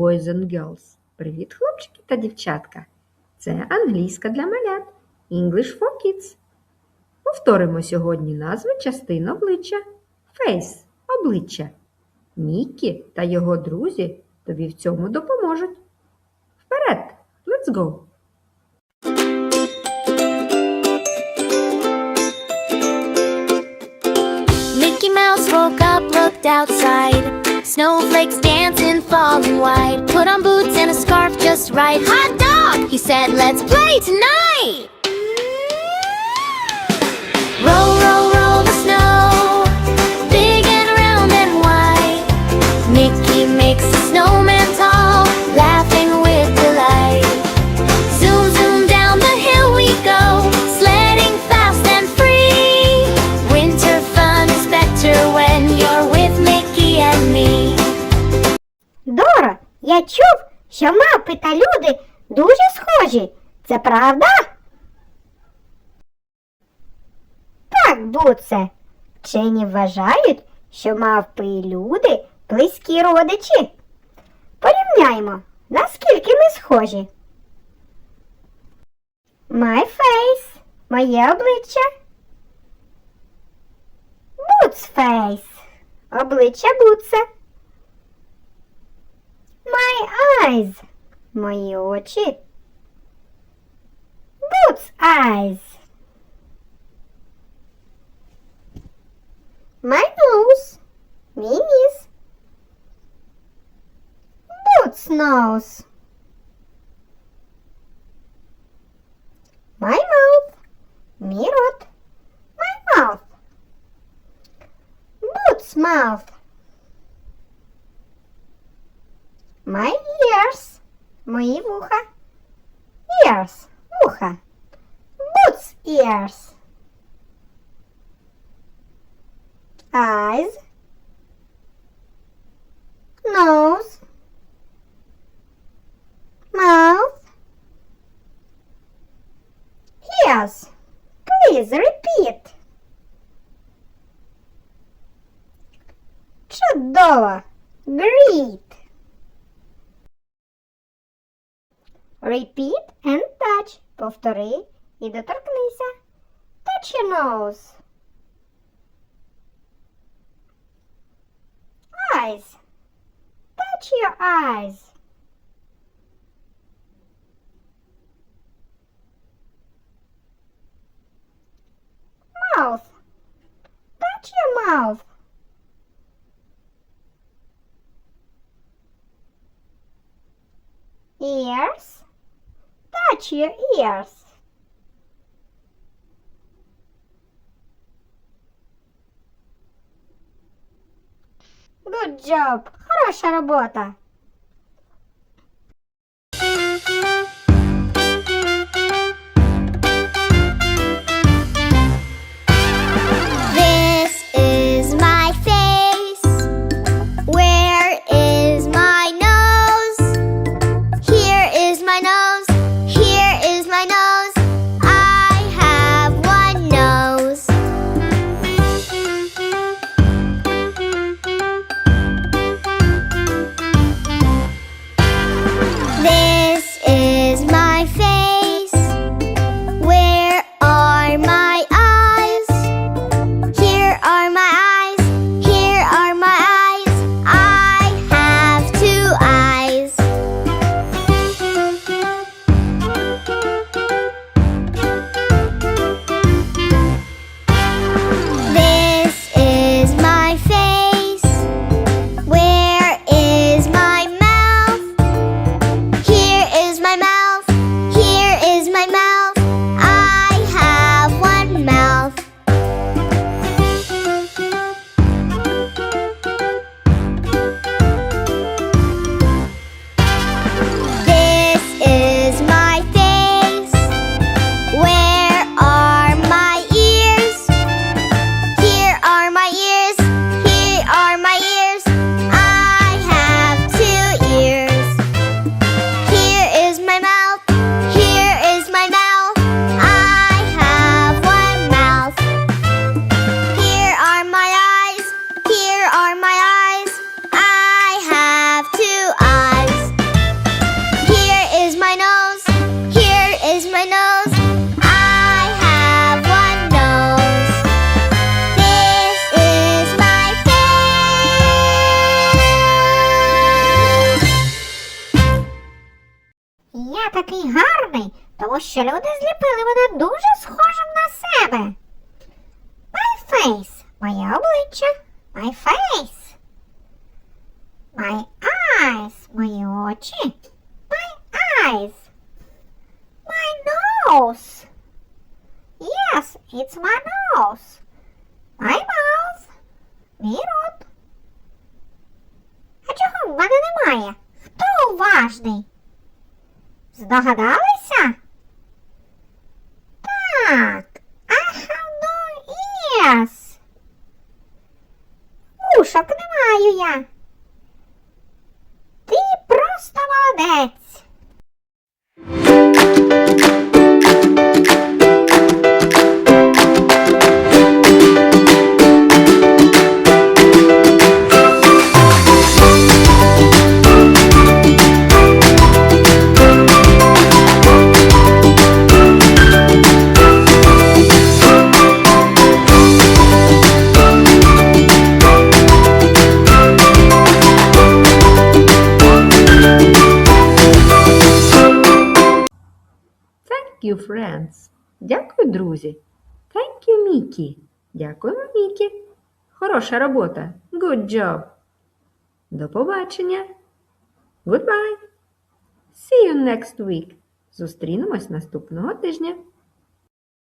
Boys and girls! Привіт, хлопчики та дівчатка! Це англійська для малят. English for kids. Повторимо сьогодні назви частин обличчя. Face – обличчя. Міккі та його друзі тобі в цьому допоможуть. Вперед! Let's go! Mickey Mouse woke up, looked outside. Snowflakes dancing, falling white. Put on boots and a scarf just right. Hot dog! He said, let's play tonight! Що мавпи та люди дуже схожі. Це правда? Так, Буце. Вчені вважають, що мавпи і люди близькі родичі. Порівняймо, наскільки ми схожі. My face – моє обличчя. Boots face – обличчя Буце. eyes. Мої очі. Boots eyes. My nose. Мій ніс. Boots nose. My mouth. Мій рот. My mouth. Boots mouth. My ears. Мої вуха. Ears. Вуха. Boots ears. Eyes. Nose. Mouth. Ears. Please repeat. Чудово. Great. Repeat and touch. Повтори і доторкнися. Touch your nose. Eyes. Touch your eyes. Mouth. Touch your mouth. Touch your ears. Good job. Хороша робота. Гарний, тому що люди зліпили мене дуже схожим на себе. My face – моє обличчя. My face. My eyes – мої очі. My eyes. My nose. Yes, it's my nose. My mouth. Мій рот. А чого в мене немає? Хто уважний? Здогадалися? Так, I have no. Ушок не маю я. Ти просто молодець. You, friends. Дякую, друзі. Thank you, Мікі. Дякуємо, Мікі. Хороша робота. Good job. До побачення. Goodbye. See you next week. Зустрінемось наступного тижня.